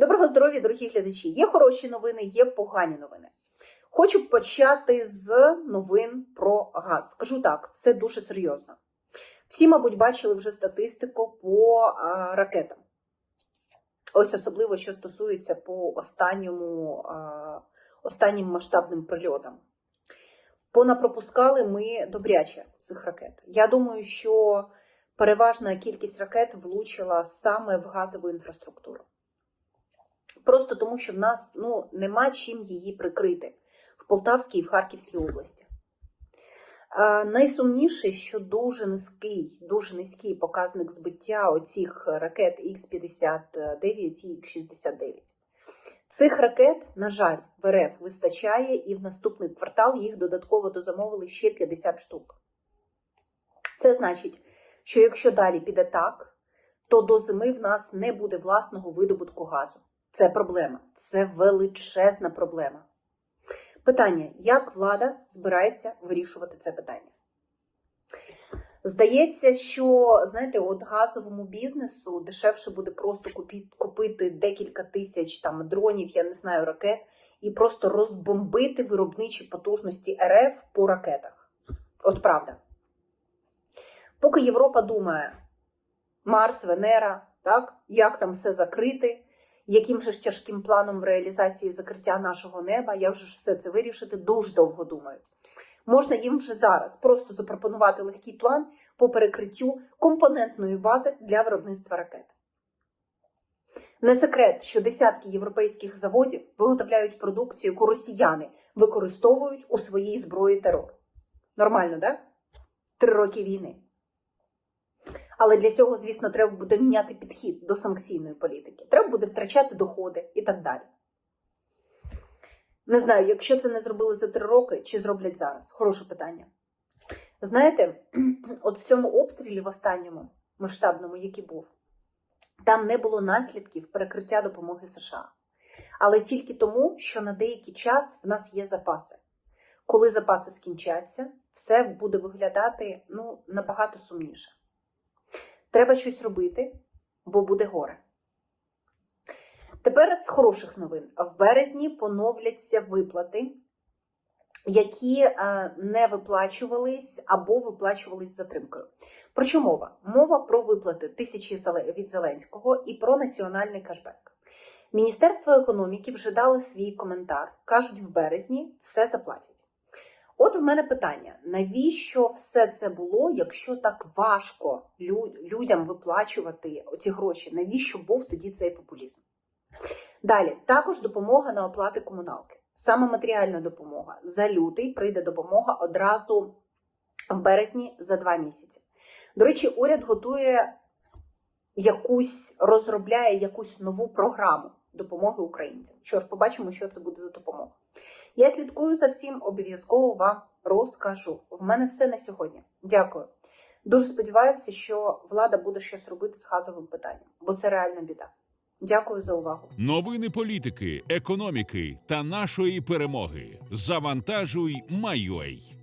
Доброго здоров'я, дорогі глядачі. Є хороші новини, є погані новини. Хочу почати з новин про газ. Скажу так, це дуже серйозно. Всі, мабуть, бачили вже статистику по ракетам. Ось особливо, що стосується по останньому, останнім масштабним прильотам. Понапропускали ми добряче цих ракет. Я думаю, що переважна кількість ракет влучила саме в газову інфраструктуру. Просто тому, що в нас ну, нема чим її прикрити в Полтавській і в Харківській області. Е, найсумніше, що дуже низький, дуже низький показник збиття оцих ракет Х-59 і Х-69. Цих ракет, на жаль, в РФ вистачає, і в наступний квартал їх додатково дозамовили ще 50 штук. Це значить, що якщо далі піде так, то до зими в нас не буде власного видобутку газу. Це проблема, це величезна проблема. Питання: як влада збирається вирішувати це питання? Здається, що знаєте, от газовому бізнесу дешевше буде просто купити декілька тисяч там дронів, я не знаю, ракет, і просто розбомбити виробничі потужності РФ по ракетах. От правда. Поки Європа думає, Марс, Венера, так, як там все закрити, яким же ж тяжким планом в реалізації закриття нашого неба, як же все це вирішити, дуже довго думають. Можна їм вже зараз просто запропонувати легкий план по перекриттю компонентної бази для виробництва ракет. Не секрет, що десятки європейських заводів виготовляють продукцію, яку росіяни використовують у своїй зброї терор. Нормально, так? Да? Три роки війни. Але для цього, звісно, треба буде міняти підхід до санкційної політики. Треба буде втрачати доходи і так далі. Не знаю, якщо це не зробили за три роки, чи зроблять зараз. Хороше питання. Знаєте, от в цьому обстрілі, в останньому масштабному, який був, там не було наслідків перекриття допомоги США. Але тільки тому, що на деякий час в нас є запаси. Коли запаси скінчаться, все буде виглядати ну, набагато сумніше. Треба щось робити, бо буде горе. Тепер з хороших новин. В березні поновляться виплати, які е, не виплачувались або виплачувались затримкою. Про що мова? Мова про виплати тисячі від Зеленського і про національний кешбек. Міністерство економіки вже дали свій коментар. Кажуть, в березні все заплатять. От в мене питання: навіщо все це було, якщо так важко людям виплачувати ці гроші? Навіщо був тоді цей популізм? Далі також допомога на оплати комуналки, саме матеріальна допомога. За лютий прийде допомога одразу в березні за два місяці. До речі, уряд готує якусь, розробляє якусь нову програму допомоги українцям. Що ж, побачимо, що це буде за допомога. Я слідкую за всім, обов'язково вам розкажу. В мене все на сьогодні. Дякую. Дуже сподіваюся, що влада буде щось робити з газовим питанням, бо це реальна біда. Дякую за увагу. Новини політики, економіки та нашої перемоги. Завантажуй, майой.